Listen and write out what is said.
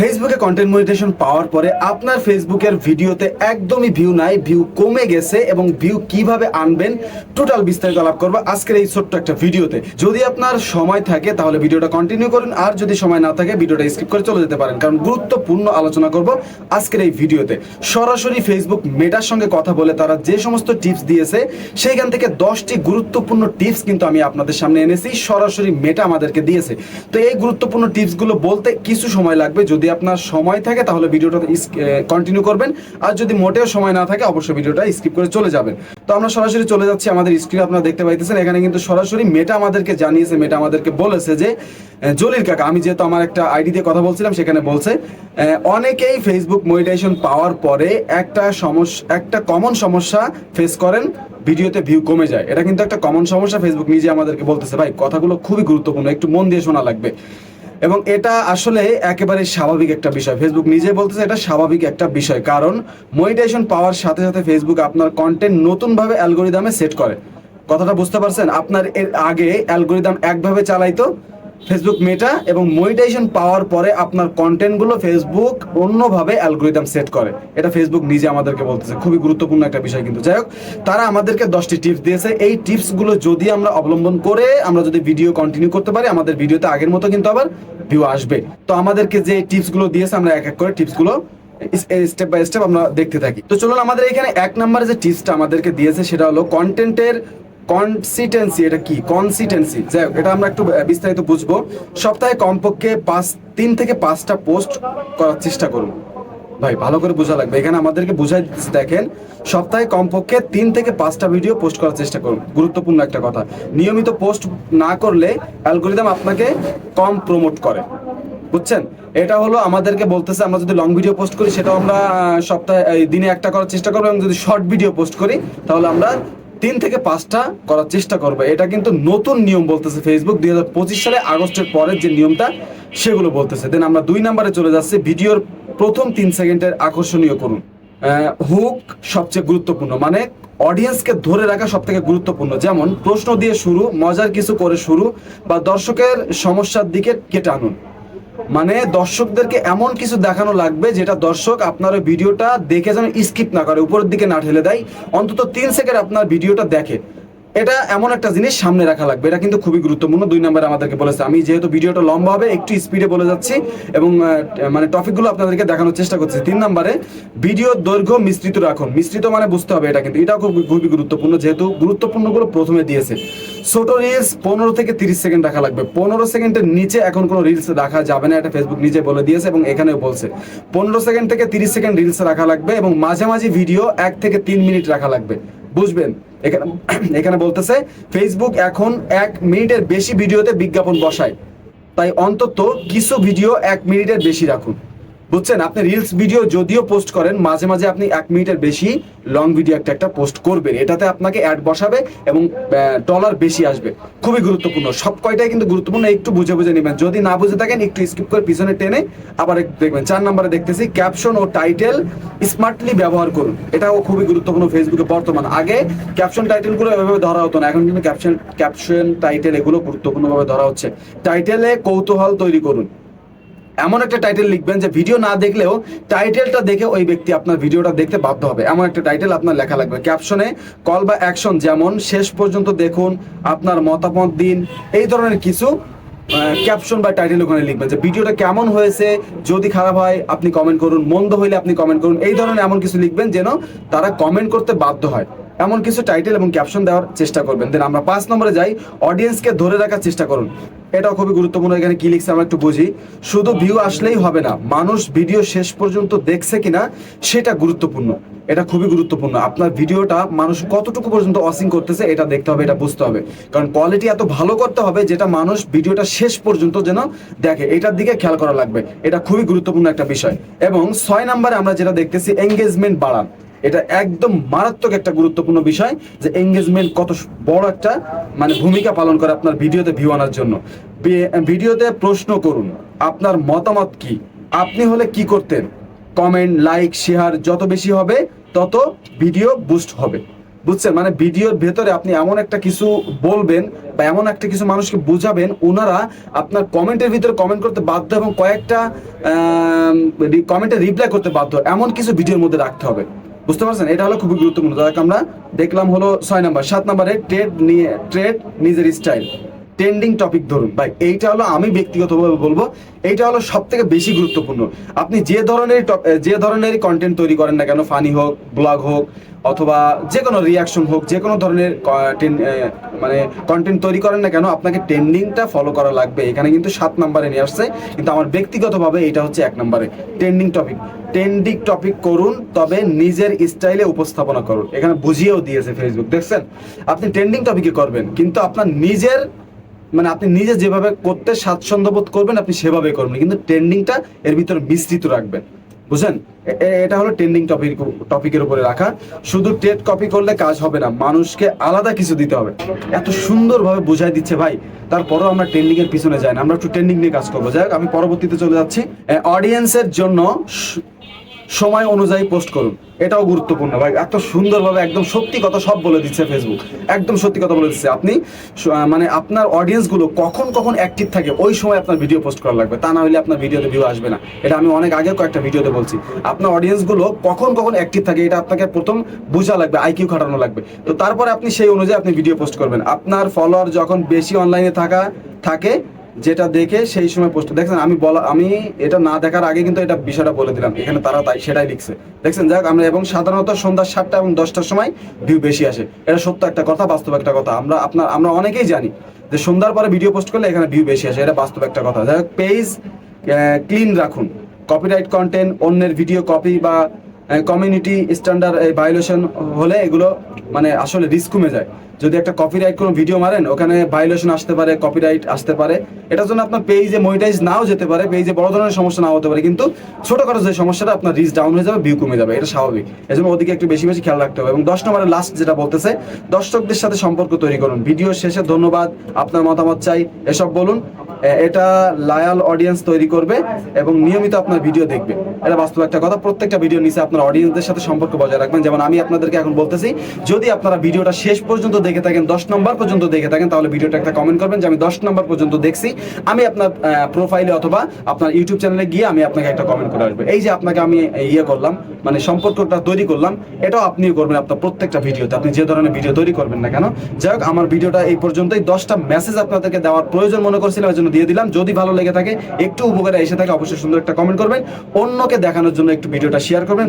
ফেসবুকে content monetisation পাওয়ার পরে আপনার ফেসবুকের ভিডিওতে একদমই ভিউ নাই ভিউ কমে গেছে এবং ভিউ কীভাবে আনবেন টোটাল বিস্তারিত আলাপ করব আজকের এই ছোট্ট একটা ভিডিওতে। যদি আপনার সময় থাকে, তাহলে ভিডিওটা কন্টিনিউ করুন, আর যদি সময় না থাকে, ভিডিওটা স্কিপ করে চলে যেতে পারেন, কারণ গুরুত্বপূর্ণ আলোচনা করব আজকের এই ভিডিওতে। সরাসরি ফেসবুক মেটার সঙ্গে কথা বলে তারা যে সমস্ত টিপস দিয়েছে, সেইখান থেকে দশটি গুরুত্বপূর্ণ টিপস কিন্তু আমি আপনাদের সামনে এনেছি, সরাসরি মেটা আমাদেরকে দিয়েছে। তো এই গুরুত্বপূর্ণ টিপসগুলো বলতে কিছু সময় লাগবে, যদি আপনার সময় থাকে, তাহলে ভিডিওটা কন্টিনিউ করবেন। আর যদি মোটেও সময় না থাকে, অবশ্যই ভিডিওটা স্কিপ করে চলে যাবেন। তো আমরা সরাসরি চলে যাচ্ছি আমাদের স্ক্রিনে আপনারা দেখতে পাইতেছেন। এখানে কিন্তু সরাসরি মেটা আমাদেরকে জানিয়েছে, মেটা আমাদেরকে বলেছে যে জলিল কাকা, আমি যেহেতু আমার একটা আইডি দিয়ে কথা বলছিলাম, সেখানে বলছে অনেকেই ফেসবুক মনিটাইজেশন পাওয়ার পরে একটা সমস্যা একটা কমন সমস্যা ফেস করেন, ভিডিওতে ভিউ কমে যায়। এটা কিন্তু একটা কমন সমস্যা ফেসবুক নিজে আমাদেরকে বলতেছে। ভাই, কথাগুলো খুবই গুরুত্বপূর্ণ, একটু মন দিয়ে শোনা লাগবে। এবং এটা আসলে একেবারে স্বাভাবিক একটা বিষয়। ফেসবুক নিজে বলতেছে এটা স্বাভাবিক একটা বিষয়। কারণ মনিটাইজেশন পাওয়ার সাথে সাথে ফেসবুক আপনার কন্টেন্ট নতুনভাবে অ্যালগোরিদমে সেট করে। কথাটা বুঝতে পারছেন? আপনার এর আগে অ্যালগোরিদম একভাবে চালাইতো ফেসবুক মেটা এবং মনিটাইজেশন পাওয়ার পরে আপনার কন্টেন্টগুলো ফেসবুক অন্যভাবে অ্যালগোরিদম সেট করে। এটা ফেসবুক নিজে আমাদেরকে বলতেছে। খুবই গুরুত্বপূর্ণ একটা বিষয় কিন্তু। যাই হোক, তারা আমাদেরকে দশটি টিপস দিয়েছে। এই টিপসগুলো যদি আমরা অবলম্বন করে আমরা যদি ভিডিও কন্টিনিউ করতে পারি, আমাদের ভিডিওতে আগের মতো কিন্তু আবার ভিউ আসবে। তো আমাদেরকে যে টিপসগুলো দিয়েছে, আমরা এক এক করে টিপসগুলো স্টেপ বাই স্টেপ আমরা দেখতে থাকি। তো চলুন, আমাদের এখানে এক নম্বরে যে টিপসটা আমাদেরকে দিয়েছে, সেটা হলো কন্টেন্টের কনসিটেন্সি এটা কি? কনসিটেন্সি যাই এটা আমরা একটু বিস্তারিত বুঝব। সপ্তাহে কমপক্ষে পাঁচ, তিন থেকে পাঁচটা পোস্ট করার চেষ্টা করুন। ভাই, ভালো করে বোঝা লাগবে। এখানে আমাদেরকে বুঝাই দেখেন, সপ্তাহে কমপক্ষে তিন থেকে পাঁচটা ভিডিও পোস্ট করার চেষ্টা করুন। গুরুত্বপূর্ণ একটা কথা। নিয়মিত পোস্ট না করলে অ্যালগোরিদম আপনাকে কম প্রমোট করে। বুঝছেন? এটা হলো আমাদেরকে বলতেছে, আমরা যদি লং ভিডিও পোস্ট করি, সেটাও আমরা সপ্তাহে দিনে একটা করার চেষ্টা করব এবং যদি শর্ট ভিডিও পোস্ট করি, তাহলে আমরা তিন থেকে পাঁচটা করার চেষ্টা করব। এটা কিন্তু নতুন নিয়ম বলতেছে ফেসবুক দুই হাজার পঁচিশ সালে আগস্টের পরের যে নিয়মটা, সেগুলো বলতেছে। দেন আমরা দুই নাম্বারে চলে যাচ্ছি ভিডিওর প্রথম তিন সেকেন্ডের আকর্ষণীয় করুন। হুক সবচেয়ে গুরুত্বপূর্ণ মানে অডিয়েন্সকে ধরে রাখা সব থেকে গুরুত্বপূর্ণ। যেমন প্রশ্ন দিয়ে শুরু, মজার কিছু করে শুরু, বা দর্শকের সমস্যার দিকে কেটে আনুন। মানে দর্শকদেরকে এমন কিছু দেখানো লাগবে যেটা দর্শক আপনার ওই ভিডিওটা দেখে যেন স্কিপ না করে, উপরের দিকে না ঠেলে দেয়। অন্তত তিন সেকেন্ড আপনার ভিডিওটা দেখে। এটা এমন একটা জিনিস সামনে রাখা লাগবে। এটা কিন্তু খুবই গুরুত্বপূর্ণ। দুই নম্বরে আমাদেরকে বলেছে, আমি যেহেতু ভিডিওটা লম্বা হবে, একটু স্পিডে বলে যাচ্ছি এবং মানে টপিকগুলো আপনাদেরকে দেখানোর চেষ্টা করছি। তিন নম্বরে, ভিডিও দৈর্ঘ্য মিশ্রিত রাখুন। মিশ্রিত মানে বুঝতে হবে এটা কিন্তু। এটাও খুব, খুবই গুরুত্বপূর্ণ, যেহেতু গুরুত্বপূর্ণগুলো প্রথমে দিয়েছে। ছোট রিলস পনেরো থেকে তিরিশ সেকেন্ড রাখা লাগবে। পনেরো সেকেন্ডের নিচে এখন কোনো রিলস রাখা যাবে না, এটা ফেসবুক নিজে বলে দিয়েছে এবং এখানেও বলছে। পনেরো সেকেন্ড থেকে তিরিশ সেকেন্ড রিলস রাখা লাগবে এবং মাঝামাঝি ভিডিও এক থেকে তিন মিনিট রাখা লাগবে। বুঝবেন? এখানে এখানে বলতেছে ফেসবুক এখন এক মিনিটের বেশি ভিডিওতে বিজ্ঞাপন বসায়। তাই অন্তত কিছু ভিডিও এক মিনিটের বেশি রাখুন। বুঝছেন, আপনি রিলস ভিডিও যদিও পোস্ট করেন, মাঝে মাঝে আপনি এক মিনিটের বেশি লং ভিডিও একটা একটা পোস্ট করবেন। এটাতে আপনাকে অ্যাড বসাবে এবং ডলার বেশি আসবে। খুবই গুরুত্বপূর্ণ। সব কয়টাই কিন্তু গুরুত্বপূর্ণ, একটু বুঝে বুঝে নেবেন। যদি না বুঝে থাকেন, একটু স্কিপ করে পিছনে টেনে আবার দেখবেন। চার নম্বরে দেখতেছি ক্যাপশন ও টাইটেল স্মার্টলি ব্যবহার করুন। এটাও খুবই গুরুত্বপূর্ণ ফেসবুকে বর্তমান। আগে ক্যাপশন টাইটেলগুলো এভাবে ধরা হতো না। এখন কিন্তু ক্যাপশন ক্যাপশন টাইটেল এগুলো গুরুত্বপূর্ণভাবে ধরা হচ্ছে। টাইটেলে কৌতূহল তৈরি করুন। এমন একটা টাইটেল লিখবেন যে ভিডিও না দেখলেও টাইটেলটা দেখে ওই ব্যক্তি আপনার ভিডিওটা দেখতে বাধ্য হবে। এমন একটা টাইটেল আপনার লেখা লাগবে। ক্যাপশনে কল বা অ্যাকশন যেমন, শেষ পর্যন্ত দেখুন আপনার মতামত দিন। এই ধরনের কিছু ক্যাপশন বা টাইটেল ওখানে লিখবেন যে ভিডিওটা কেমন হয়েছে? যদি খারাপ হয়, আপনি কমেন্ট করুন। মন্দ হইলে আপনি কমেন্ট করুন। এই ধরনের এমন কিছু লিখবেন যেন তারা কমেন্ট করতে বাধ্য হয়। এমন কিছু টাইটেল এবং ক্যাপশন দেওয়ার চেষ্টা করবেন। দেন আমরা পাঁচ নম্বরে যাই। অডিয়েন্সকে ধরে রাখার চেষ্টা করুন। এটাও খুবই গুরুত্বপূর্ণ, এখানে কি লিখছে আমরা একটু বুঝি। শুধু ভিউ আসলেই হবে না, মানুষ ভিডিও শেষ পর্যন্ত দেখছে কিনা সেটা গুরুত্বপূর্ণ। এটা খুবই গুরুত্বপূর্ণ। আপনার ভিডিওটা মানুষ কতটুকু পর্যন্ত ওয়াচিং করতেছে এটা দেখতে হবে, এটা বুঝতে হবে। কারণ কোয়ালিটি এত ভালো করতে হবে যেটা মানুষ ভিডিওটা শেষ পর্যন্ত যেন দেখে। এটার দিকে খেয়াল করা লাগবে। এটা খুবই গুরুত্বপূর্ণ একটা বিষয়। এবং ছয় নম্বরে আমরা যেটা দেখতেছি এঙ্গেজমেন্ট বাড়ান। এটা একদম মারাত্মক একটা গুরুত্বপূর্ণ বিষয় যে এঙ্গেজমেন্ট কত বড় একটা মানে ভূমিকা পালন করে আপনার ভিডিওতে ভিউ আনার জন্য। ভিডিওতে প্রশ্ন করুন, আপনার মতামত কি? আপনি হলে কি করতেন? কমেন্ট লাইক শেয়ার যত বেশি হবে, তত ভিডিও বুস্ট হবে। বুঝছেন? মানে ভিডিওর ভেতরে আপনি এমন একটা কিছু বলবেন বা এমন একটা কিছু মানুষকে বুঝাবেন ওনারা আপনার কমেন্টের ভিতরে কমেন্ট করতে বাধ্য এবং কয়েকটা কমেন্টে রিপ্লাই করতে বাধ্য। এমন কিছু ভিডিওর মধ্যে রাখতে হবে। বুঝতে পারছেন? এটা হলো খুবই গুরুত্বপূর্ণ। যাকে, আমরা দেখলাম হলো ছয় নাম্বার। সাত নাম্বারে ট্রেড নিয়ে ট্রেড নিজের স্টাইল ট্রেন্ডিং টপিক ধরুন। ভাই, এইটা হলো আমি ব্যক্তিগতভাবে বলব, এইটা হলো সব থেকে বেশি গুরুত্বপূর্ণ। আপনি যে ধরনের যে ধরনের কন্টেন্ট তৈরি করেন না কেন ফানি হোক ব্লগ হোক অথবা যে কোনো রিয়াকশন হোক, যে কোনো ধরনের মানে কন্টেন্ট তৈরি করেন না কেন, আপনাকে ট্রেন্ডিংটা ফলো করা লাগবে। এখানে কিন্তু সাত নম্বরে নিয়ে আসছে। কিন্তু আমার ব্যক্তিগতভাবে এটা হচ্ছে এক নম্বরে ট্রেন্ডিং টপিক ট্রেন্ডিং টপিক করুন, তবে নিজের স্টাইলে উপস্থাপনা করুন। এখানে বুঝিয়েও দিয়েছে ফেসবুক দেখছেন? আপনি ট্রেন্ডিং টপিকে করবেন, কিন্তু আপনার নিজের মানে আপনি নিজে যেভাবে করতে স্বাচ্ছন্দ্য বোধ করবেন, আপনি সেভাবে করবেন কিন্তু ট্রেন্ডিংটা এর ভিতরে মিশ্রিত রাখবেন। বুঝছেন? এটা হলো ট্রেন্ডিং টপিক টপিকের উপরে রাখা। শুধু টেট কপি করলে কাজ হবে না, মানুষকে আলাদা কিছু দিতে হবে। এত সুন্দরভাবে বুঝাই দিচ্ছে ভাই, তারপরেও আমরা ট্রেন্ডিং এর পিছনে যাই না, আমরা একটু ট্রেন্ডিং নিয়ে কাজ করব। যাই আমি পরবর্তীতে চলে যাচ্ছি। অডিয়েন্সের জন্য সময় অনুযায়ী পোস্ট করুন। এটাও গুরুত্বপূর্ণ। ভাই, এত সুন্দরভাবে একদম সত্যি কথা সব বলে দিচ্ছে ফেসবুক একদম সত্যি কথা বলে দিচ্ছে। আপনি মানে আপনার অডিয়েন্সগুলো কখন কখন অ্যাক্টিভ থাকে, ওই সময় আপনার ভিডিও পোস্ট করা লাগবে। তা না হলে আপনার ভিডিওতে ভিউ আসবে না। এটা আমি অনেক আগে কয়েকটা ভিডিওতে বলছি। আপনার অডিয়েন্সগুলো কখন কখন অ্যাক্টিভ থাকে, এটা আপনাকে প্রথম বোঝা লাগবে আইকিউ খাটানো লাগবে। তো তারপরে আপনি সেই অনুযায়ী আপনি ভিডিও পোস্ট করবেন। আপনার ফলোয়ার যখন বেশি অনলাইনে থাকা, থাকে যেটা দেখে সেই সময় পোস্ট দেখছেন, আমি বলা আমি এটা না দেখার আগে কিন্তু এটা বিষয়টা বলে দিলাম। এখানে তারা তাই সেটাই লিখছে। দেখছেন, যাক, আমরা এবং সাধারণত সন্ধ্যা সাতটা এবং দশটার সময় ভিউ বেশি আসে। এটা সত্য একটা কথা, বাস্তব একটা কথা। আমরা আপনার আমরা অনেকেই জানি যে সন্ধ্যার পরে ভিডিও পোস্ট করলে এখানে ভিউ বেশি আসে। এটা বাস্তব একটা কথা। যাই হোক পেজ ক্লিন রাখুন। কপিরাইট কন্টেন্ট অন্যের ভিডিও কপি বা কমিউনিটি স্ট্যান্ডার্ড এই ভায়োলেশন হলে এগুলো মানে আসলে রিস্ক কমে যায়। যদি একটা কপিরাইট কোনো ভিডিও মারেন, ওখানে ভায়োলেশন আসতে পারে কপিরাইট আসতে পারে। এটার জন্য আপনার পেজে মনিটাইজ নাও যেতে পারে পেজে বড় ধরনের সমস্যা নাও হতে পারে, কিন্তু ছোটখাটো যে সমস্যাটা আপনার রিচ ডাউন হয়ে যাবে ভিউ কমে যাবে, এটা স্বাভাবিক। এজন্য ওদিকে একটু বেশি বেশি খেয়াল রাখতে হবে। এবং দশ নম্বরের লাস্ট যেটা বলতেছে, দর্শকদের সাথে সম্পর্ক তৈরি করুন। ভিডিও শেষে ধন্যবাদ, আপনার মতামত চাই, এসব বলুন। এটা লায়াল অডিয়েন্স তৈরি করবে এবং নিয়মিত আপনার ভিডিও দেখবে। এটা বাস্তব একটা কথা, প্রত্যেকটা ভিডিও নিচে আপনার অডিয়েন্সদের সাথে সম্পর্ক বজায় রাখবেন। যেমন আমি আপনাদেরকে এখন বলতেছি, যদি আপনারা ভিডিওটা শেষ পর্যন্ত দেখে থাকেন, দশ নম্বর পর্যন্ত দেখে থাকেন, তাহলে ভিডিওটা একটা কমেন্ট করবেন যে আমি দশ নম্বর পর্যন্ত দেখছি। আমি আপনার প্রোফাইলে অথবা আপনার ইউটিউব চ্যানেলে গিয়ে আমি আপনাকে একটা কমেন্ট করে আসব। এই যে আপনাকে আমি ইয়ে করলাম মানে সম্পর্কটা তৈরি করলাম, এটাও আপনিও করবেন আপনার প্রত্যেকটা ভিডিওতে। আপনি যে ধরনের ভিডিও তৈরি করবেন না কেন, যাই হোক, আমার ভিডিওটা এই পর্যন্তই। দশটা মেসেজ আপনাদেরকে দেওয়ার প্রয়োজন মনে করছিলাম এর জন্য দিয়ে দিলাম। যদি ভালো লেগে থাকে, একটু উপকারে এসে থাকে, অবশ্যই সুন্দর একটা কমেন্ট করবেন। অন্যকে দেখানোর জন্য একটু ভিডিওটা শেয়ার করবেন।